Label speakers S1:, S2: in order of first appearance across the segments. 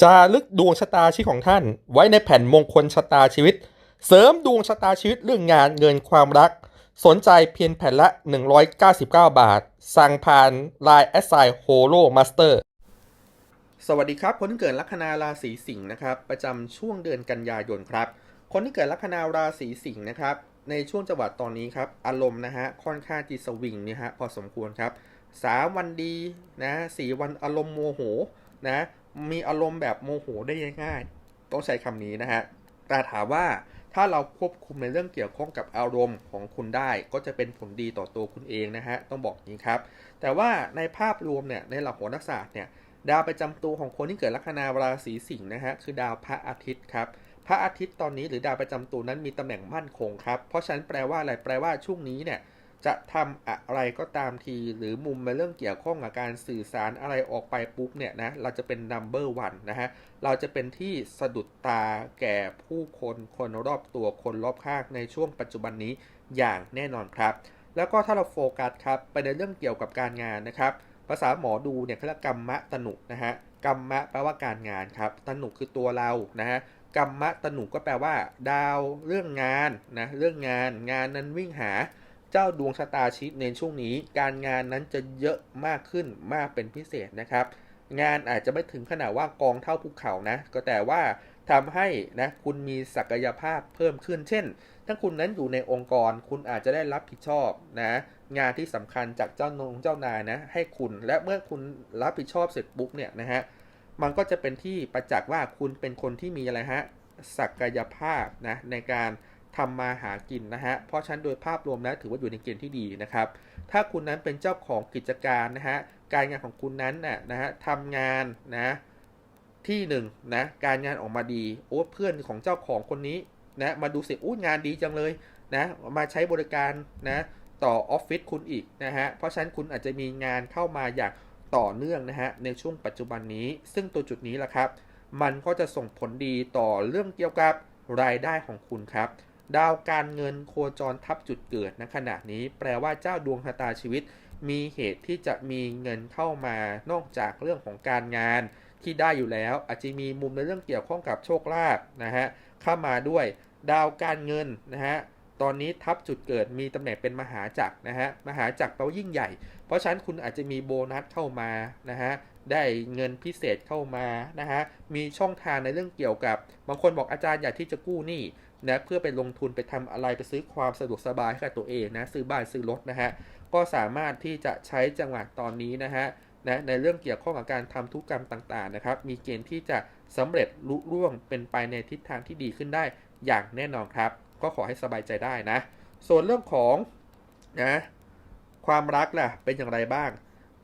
S1: จารึกดวงชะตาชีวิตของท่าน ไว้ในแผ่นมงคลชะตาชีวิต เสริมดวงชะตาชีวิตเรื่องงานเงินความรัก สนใจเพียงแผ่นละ 199 บาท สั่งผ่าน Line แอสไซโฮโลมาสเตอร์สวัสดีครับคนที่เกิดลัคนาราศีสิงห์นะครับ ประจำช่วงเดือนกันยายนครับ คนที่เกิดลัคนาราศีสิงห์นะครับในช่วงจังหวัดตอนนี้ครับอารมณ์นะฮะค่อนข้างที่สวิงเนี่ยฮะพอสมควรครับสามวันดีนะสี่วันอารมณ์โมโหนะ มีอารมณ์แบบโมโหได้ง่ายๆต้องใช้คำนี้นะฮะ แต่ถามว่าถ้าเราควบคุมในเรื่องเกี่ยวข้องกับอารมณ์ของคุณได้ ก็จะเป็นผลดีต่อตัวคุณเองนะฮะ ต้องบอกอย่างนี้ครับ แต่ว่าในภาพรวมเนี่ยในหลักโหราศาสตร์เนี่ยดาวประจำตัวของคนที่เกิดลัคนาราศีสิงห์นะฮะคือดาวพระอาทิตย์ครับพระอาทิตย์ตอนนี้หรือดาวประจำตัวนั้นมีตำแหน่งมั่นคงครับเพราะฉะนั้นแปลว่าอะไรแปลว่าช่วงนี้เนี่ย จะทำอะไรก็ตามที หรือมุมในเรื่องเกี่ยวข้องกับการสื่อสารอะไรออกไปปุ๊บเนี่ยนะเราจะเป็น number one นะฮะเราจะเป็นที่สะดุดตาแก่ผู้คนคนรอบตัวคนรอบข้างในช่วงปัจจุบันนี้อย่างแน่นอนครับ แล้วก็ถ้าเราโฟกัสครับไปในเรื่องเกี่ยวกับการงานนะครับ ภาษาหมอดูเนี่ยเขาเรียกกรรมะตนุนะฮะกรรมะแปลว่าการงานครับตนุคือตัวเรานะฮะกรรมะตนุก็แปลว่า ดาวเรื่องงานนะเรื่องงานงานนั้นวิ่งหา เจ้าดวงชะตาชีวิตในช่วงนี้ การงานนั้นจะเยอะมากขึ้นมากเป็นพิเศษนะครับ งานอาจจะไม่ถึงขนาดว่ากองเท่าภูเขานะ ก็แต่ว่าทำให้นะคุณมีศักยภาพเพิ่มขึ้น เช่น ถ้าคุณนั้นอยู่ในองค์กร คุณอาจจะได้รับผิดชอบนะ งานที่สำคัญจากเจ้านงเจ้านายนะ ให้คุณและเมื่อคุณรับผิดชอบเสร็จปุ๊บเนี่ยนะฮะมันก็จะเป็นที่ประจักษ์ว่าคุณเป็นคนที่มีอะไรฮะศักยภาพนะในการ ทำมาหากินนะฮะ เพราะฉะนั้นโดยภาพรวมแล้วถือว่าอยู่ในเกณฑ์ที่ดีนะครับ ถ้าคุณนั้นเป็นเจ้าของกิจการนะฮะ การงานของคุณนั้นน่ะนะฮะทำงานนะที่หนึ่งนะการงานออกมาดีโอ้เพื่อนของเจ้าของคนนี้นะมาดูสิอู้งานดีจังเลยนะมาใช้บริการนะต่อออฟฟิศคุณอีกนะฮะ เพราะฉะนั้นคุณอาจจะมีงานเข้ามาอย่างต่อเนื่องนะฮะในช่วงปัจจุบันนี้ ซึ่งตัวจุดนี้แหละครับ มันก็จะส่งผลดีต่อเรื่องเกี่ยวกับรายได้ของคุณครับ ดาวการเงินโคจรทับจุดเกิดณขณะนี้แปลว่าเจ้าดวงชะตาชีวิต มีเหตุที่จะมีเงินเข้ามานอกจากเรื่องของการงานที่ได้อยู่แล้ว อาจจะมีมุมในเรื่องเกี่ยวข้องกับโชคลาภนะฮะเข้ามาด้วยดาวการเงินนะฮะตอนนี้ทับจุดเกิดมีตำแหน่งเป็นมหาจักรนะฮะมหาจักรแปลว่ายิ่งใหญ่ เพราะฉะนั้นคุณอาจจะมีโบนัสเข้ามานะฮะได้เงินพิเศษเข้ามานะฮะมีช่องทางในเรื่องเกี่ยวกับบางคนบอกอาจารย์อยากที่จะกู้หนี้ นะเพื่อไปลงทุนไปทำอะไรไปซื้อความสะดวกสบายให้กับตัวเองนะซื้อบ้านซื้อรถนะฮะก็สามารถที่จะใช้จังหวะตอนนี้นะฮะนะในเรื่องเกี่ยวข้องกับการทำธุรกรรมต่างๆนะครับ มีเกณฑ์ที่จะสำเร็จลุล่วงเป็นไปในทิศทางที่ดีขึ้นได้อย่างแน่นอนครับ ก็ขอให้สบายใจได้นะ ส่วนเรื่องของนะความรักล่ะเป็นอย่างไรบ้าง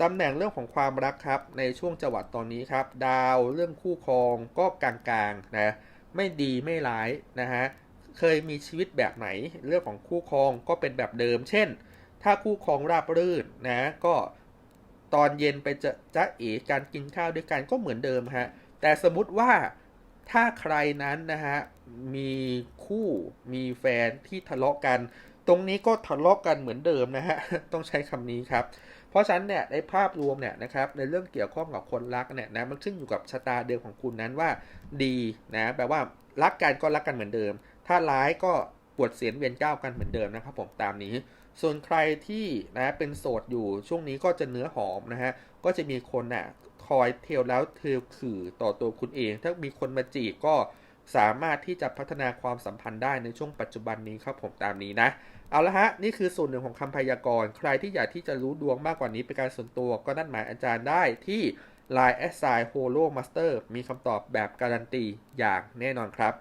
S1: ตำแหน่งเรื่องของความรักครับในช่วงจังหวัดตอนนี้ครับ ดาวเรื่องคู่ครองก็กลางๆนะไม่ดีไม่ร้ายนะฮะ เคยมีชีวิตแบบไหน เรื่องของคู่ครองก็เป็นแบบเดิม เช่น ถ้าคู่ครองราบรื่นนะก็ตอนเย็นไปจะจะเอ๋การกินข้าวด้วยกันก็เหมือนเดิมฮะแต่สมมติว่าถ้าใครนั้นนะฮะมีคู่มีแฟนที่ทะเลาะกัน ตรงนี้ก็ทะเลาะกันเหมือนเดิมนะฮะต้องใช้คำนี้ครับ เพราะฉะนั้นเนี่ยในภาพรวมเนี่ยนะครับในเรื่องเกี่ยวข้องกับคนรักเนี่ยนะมันขึ้นอยู่กับชะตาเดิมของคุณนั้นว่า ดีนะแปลว่ารักกันก็รักกันเหมือนเดิม ถ้าร้ายก็ปวดเสียนเวียนก้าวกันเหมือนเดิมนะครับผมตามนี้ ส่วนใครที่นะเป็นโสดอยู่ช่วงนี้ก็จะเนื้อหอมนะฮะก็จะมีคนน่ะคอยเทลแล้วเทลขื่อต่อตัวคุณเอง ถ้ามีคนมาจีบก็สามารถที่จะพัฒนาความสัมพันธ์ได้ในช่วงปัจจุบันนี้ครับผมตามนี้นะเอาละฮะ นี่คือส่วนหนึ่งของคำพยากรณ์ใครที่อยากที่จะรู้ดวงมากกว่านี้เป็นการส่วนตัวก็นัดหมายอาจารย์ได้ที่ Line s i h o l o Master มีคำตอบแบบการันตีอย่างแน่นอนครับ